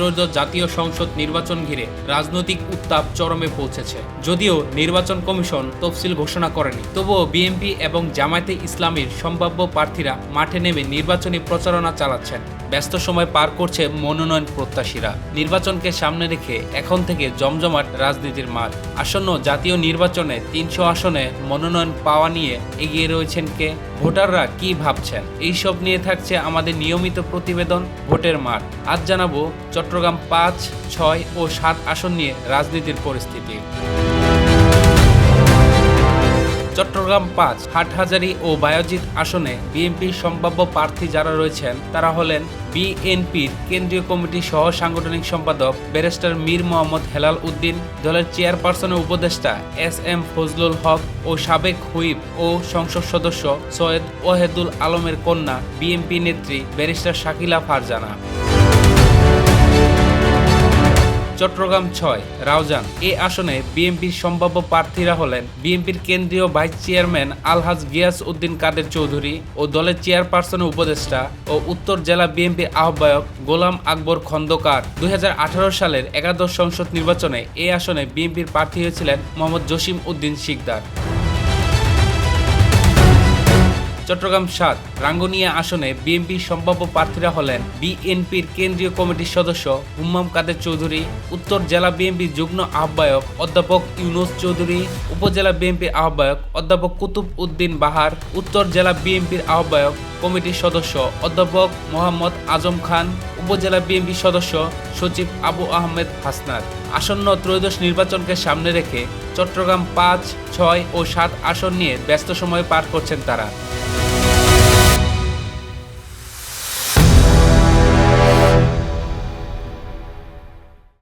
ত্রয়োদশ জাতীয় সংসদ নির্বাচন ঘিরে রাজনৈতিক উত্তাপ চরমে পৌঁছেছে। যদিও নির্বাচন কমিশন তফসিল ঘোষণা করেনি। তবুও বিএনপি এবং জামায়াতে ইসলামীর সম্ভাব্য প্রার্থীরা মাঠে নেমে নির্বাচনী প্রচারণা চালাচ্ছেন। ব্যস্ত সময় পার করছে মনোনয়ন প্রত্যাশীরা। নির্বাচনকে সামনে রেখে এখন থেকে জমজমাট রাজনীতির মাঠ। আসন্ন জাতীয় নির্বাচনে তিনশো আসনে মনোনয়ন পাওয়া নিয়ে এগিয়ে রয়েছেন কে? ভোটাররা কি ভাবছেন? এইসব নিয়ে থাকছে আমাদের নিয়মিত প্রতিবেদন, ভোটের মাঠ। আজ জানাব চট্টগ্রাম পাঁচ, ছয় ও সাত আসন নিয়ে রাজনীতির পরিস্থিতি। চট্টগ্রাম পাঁচ, হাটহাজারী ও বায়োজিৎ আসনে বিএনপির সম্ভাব্য প্রার্থী যারা রয়েছেন, তারা হলেন বিএনপির কেন্দ্রীয় কমিটির সহ সাংগঠনিক সম্পাদক ব্যারিস্টার মীর মোহাম্মদ হেলাল উদ্দিন, দলের চেয়ারপারসনের উপদেষ্টা এস এম ফজলুল হক ও সাবেক হুইপ ও সংসদ সদস্য সৈয়দ ওহেদুল আলমের কন্যা বিএনপি নেত্রী ব্যারিস্টার শাকিলা ফারজানা। চট্টগ্রাম ছয়, রাউজান। এ আসনে বিএনপির সম্ভাব্য প্রার্থীরা হলেন বিএনপির কেন্দ্রীয় ভাইস চেয়ারম্যান আলহাজ গিয়াস উদ্দিন কাদের চৌধুরী ও দলের চেয়ারপারসনের উপদেষ্টা ও উত্তর জেলা বিএনপির আহ্বায়ক গোলাম আকবর খন্দকার। দু হাজার আঠারো সালের একাদশ সংসদ নির্বাচনে এ আসনে বিএনপির প্রার্থী হয়েছিলেন মোহাম্মদ জসিম উদ্দিন শিকদার। চট্টগ্রাম সাত, রাঙ্গুনিয়া আসনে বিএনপির সম্ভাব্য প্রার্থীরা হলেন বিএনপির কেন্দ্রীয় কমিটির সদস্য হুম্মাম কাদের চৌধুরী, উত্তর জেলা বিএনপির যুগ্ম আহ্বায়ক অধ্যাপক ইউনুস চৌধুরী, উপজেলা বিএনপির আহ্বায়ক অধ্যাপক কুতুব উদ্দিন বাহার, উত্তর জেলা বিএনপির আহ্বায়ক কমিটির সদস্য অধ্যাপক মোহাম্মদ আজম খান, উপজেলা বিএনপি সদস্য সচিব আবু আহমেদ হাসনাত। আসন্ন ত্রয়োদশ নির্বাচনকে সামনে রেখে চট্টগ্রাম পাঁচ, ছয় ও সাত আসন নিয়ে ব্যস্ত সময় পার করছেন তারা।